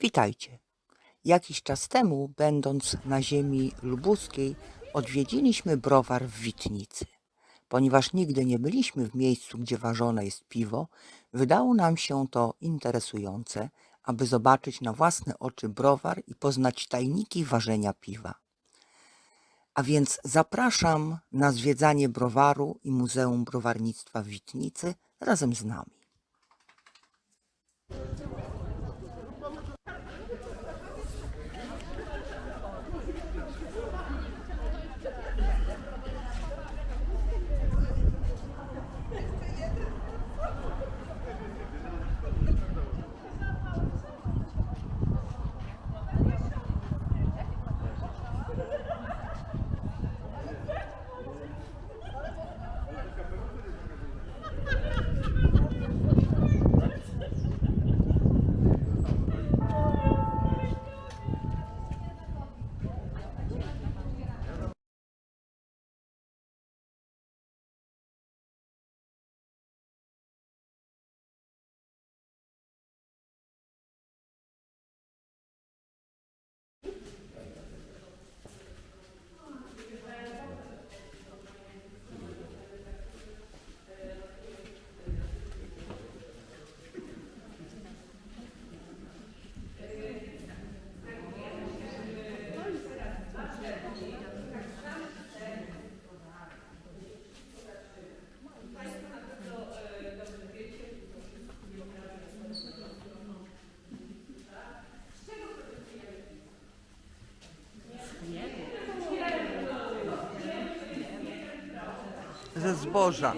Witajcie. Jakiś czas temu, będąc na ziemi lubuskiej, odwiedziliśmy browar w Witnicy. Ponieważ nigdy nie byliśmy w miejscu, gdzie ważone jest piwo, wydało nam się to interesujące, aby zobaczyć na własne oczy browar i poznać tajniki ważenia piwa. A więc zapraszam na zwiedzanie browaru i Muzeum Browarnictwa w Witnicy razem z nami. Ze zboża.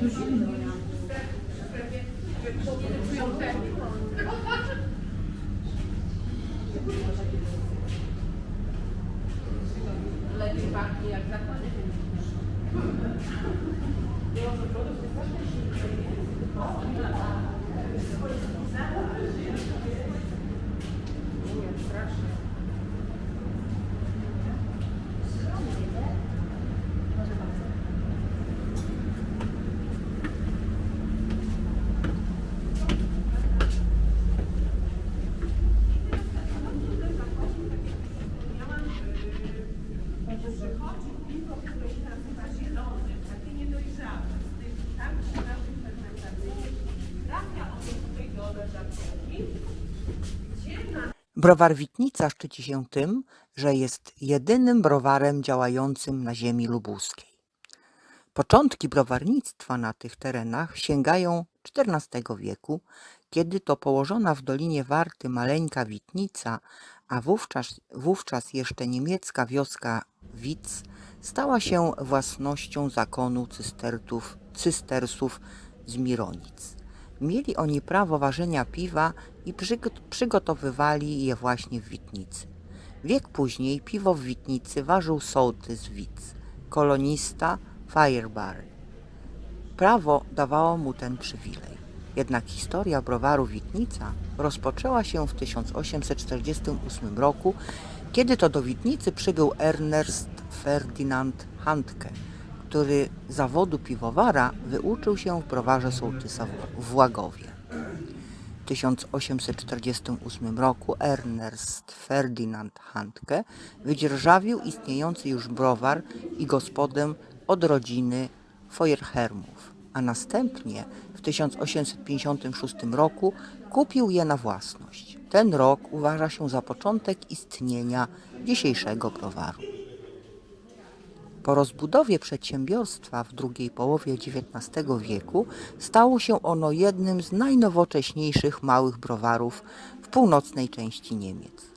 Дуже Browar Witnica szczyci się tym, że jest jedynym browarem działającym na ziemi lubuskiej. Początki browarnictwa na tych terenach sięgają XIV wieku, kiedy to położona w Dolinie Warty maleńka Witnica, a wówczas, wówczas jeszcze niemiecka wioska Witz, stała się własnością zakonu cystertów, cystersów z Mironic. Mieli oni prawo ważenia piwa i przygot- przygotowywali je właśnie w Witnicy. Wiek później piwo w Witnicy ważył sołtys Witz, kolonista Firebar. Prawo dawało mu ten przywilej. Jednak historia browaru Witnica rozpoczęła się w 1848 roku, kiedy to do Witnicy przybył Ernest Ferdinand Handke, który zawodu piwowara wyuczył się w browarze sołtysa w- Łagowie. W 1848 roku Ernest Ferdinand Handke wydzierżawił istniejący już browar i gospodę od rodziny Feuerhermów, a następnie w 1856 roku kupił je na własność. Ten rok uważa się za początek istnienia dzisiejszego browaru. Po rozbudowie przedsiębiorstwa w drugiej połowie XIX wieku stało się ono jednym z najnowocześniejszych małych browarów w północnej części Niemiec.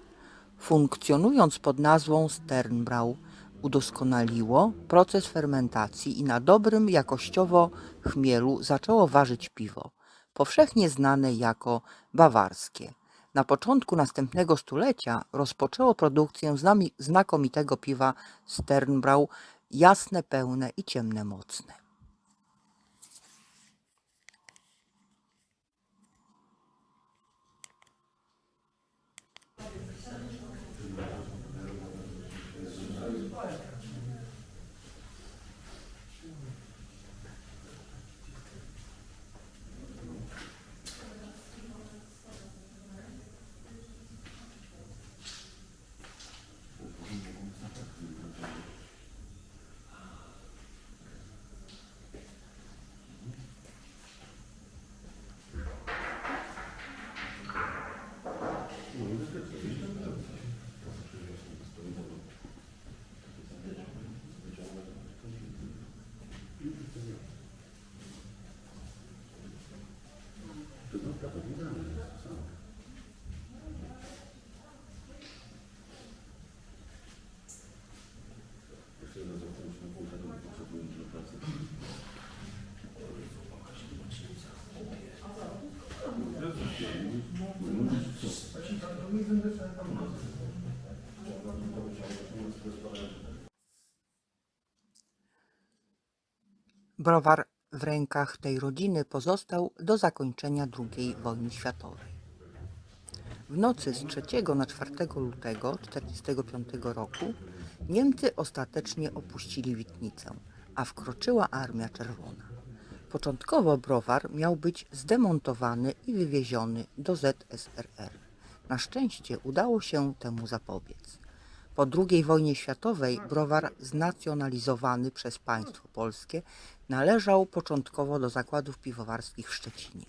Funkcjonując pod nazwą Sternbrau, udoskonaliło proces fermentacji i na dobrym jakościowo chmielu zaczęło warzyć piwo, powszechnie znane jako bawarskie. Na początku następnego stulecia rozpoczęło produkcję znakomitego piwa Sternbrau, jasne, pełne i ciemne, mocne. Browar w rękach tej rodziny pozostał do zakończenia II wojny światowej. W nocy z 3 na 4 lutego 1945 roku Niemcy ostatecznie opuścili Witnicę, a wkroczyła Armia Czerwona. Początkowo browar miał być zdemontowany i wywieziony do ZSRR. Na szczęście udało się temu zapobiec. Po II wojnie światowej browar znacjonalizowany przez państwo polskie należał początkowo do zakładów piwowarskich w Szczecinie,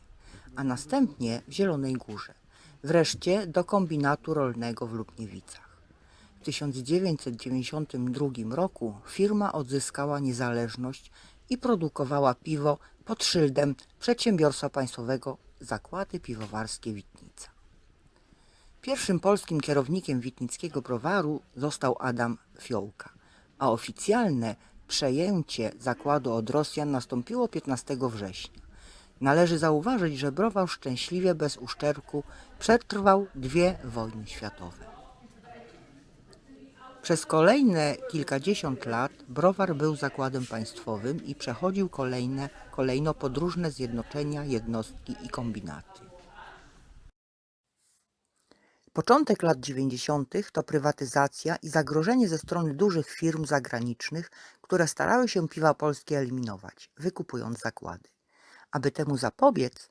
a następnie w Zielonej Górze, wreszcie do kombinatu rolnego w Lubniewicach. W 1992 roku firma odzyskała niezależność i produkowała piwo pod szyldem Przedsiębiorstwa Państwowego Zakłady Piwowarskie Witnica. Pierwszym polskim kierownikiem witnickiego browaru został Adam Fiołka, a oficjalne przejęcie zakładu od Rosjan nastąpiło 15 września. Należy zauważyć, że browar szczęśliwie bez uszczerbku przetrwał dwie wojny światowe. Przez kolejne kilkadziesiąt lat browar był zakładem państwowym i przechodził kolejne, kolejno podróżne zjednoczenia, jednostki i kombinaty. Początek lat 90. to prywatyzacja i zagrożenie ze strony dużych firm zagranicznych, które starały się piwa polskie eliminować, wykupując zakłady. Aby temu zapobiec,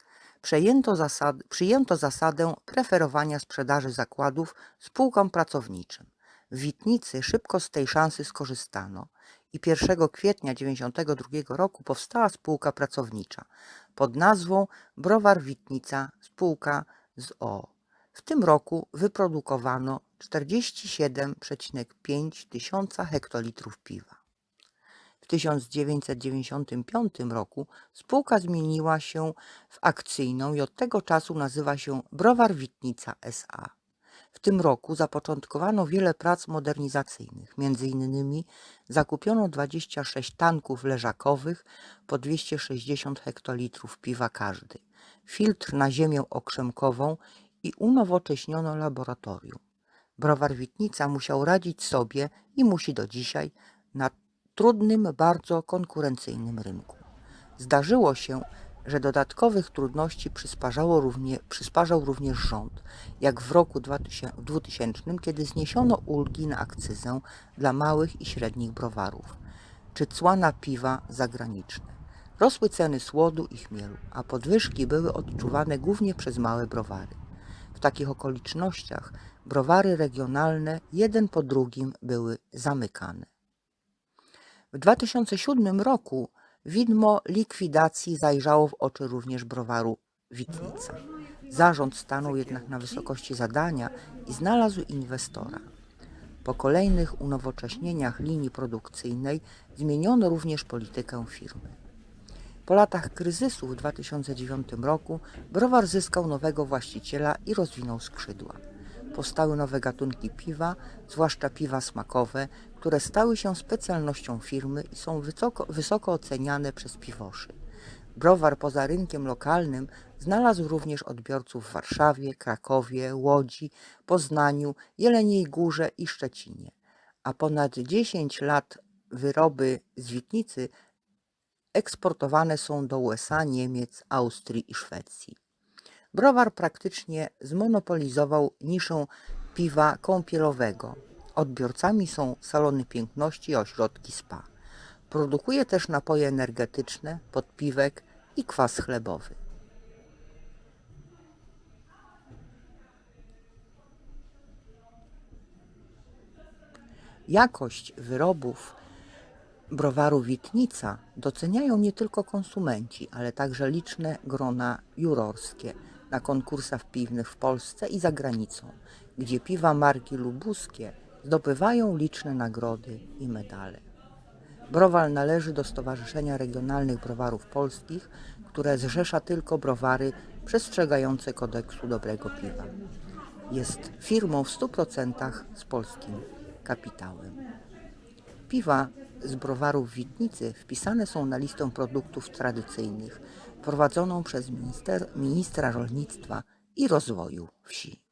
zasad, przyjęto zasadę preferowania sprzedaży zakładów spółkom pracowniczym. W Witnicy szybko z tej szansy skorzystano i 1 kwietnia 1992 roku powstała spółka pracownicza pod nazwą Browar Witnica Spółka z o. W tym roku wyprodukowano 47,5 tysiąca hektolitrów piwa. W 1995 roku spółka zmieniła się w akcyjną i od tego czasu nazywa się Browar Witnica SA. W tym roku zapoczątkowano wiele prac modernizacyjnych, między innymi zakupiono 26 tanków leżakowych po 260 hektolitrów piwa każdy, filtr na ziemię okrzemkową i unowocześniono laboratorium. Browar Witnica musiał radzić sobie i musi do dzisiaj na trudnym, bardzo konkurencyjnym rynku. Zdarzyło się, że dodatkowych trudności przysparzało równie, przysparzał również rząd, jak w roku 2000, 2000, kiedy zniesiono ulgi na akcyzę dla małych i średnich browarów. czy cła na piwa zagraniczne. Rosły ceny słodu i chmielu, a podwyżki były odczuwane głównie przez małe browary. Takich okolicznościach browary regionalne jeden po drugim były zamykane. W 2007 roku widmo likwidacji zajrzało w oczy również browaru Witnica. Zarząd stanął jednak na wysokości zadania i znalazł inwestora. Po kolejnych unowocześnieniach linii produkcyjnej zmieniono również politykę firmy. Po latach kryzysu w 2009 roku browar zyskał nowego właściciela i rozwinął skrzydła. Powstały nowe gatunki piwa, zwłaszcza piwa smakowe, które stały się specjalnością firmy i są wysoko, wysoko oceniane przez piwoszy. Browar poza rynkiem lokalnym znalazł również odbiorców w Warszawie, Krakowie, Łodzi, Poznaniu, Jeleniej Górze i Szczecinie. A ponad 10 lat wyroby z Witnicy eksportowane są do USA, Niemiec, Austrii i Szwecji. Browar praktycznie zmonopolizował niszę piwa kąpielowego. Odbiorcami są salony piękności i ośrodki spa. Produkuje też napoje energetyczne, podpiwek i kwas chlebowy. Jakość wyrobów browaru Witnica doceniają nie tylko konsumenci, ale także liczne grona jurorskie na konkursach piwnych w Polsce i za granicą, gdzie piwa marki lubuskie zdobywają liczne nagrody i medale. Browar należy do Stowarzyszenia Regionalnych Browarów Polskich, które zrzesza tylko browary przestrzegające kodeksu dobrego piwa. Jest firmą w 100% z polskim kapitałem. Piwa z browarów Witnicy wpisane są na listę produktów tradycyjnych prowadzoną przez minister, ministra rolnictwa i rozwoju wsi.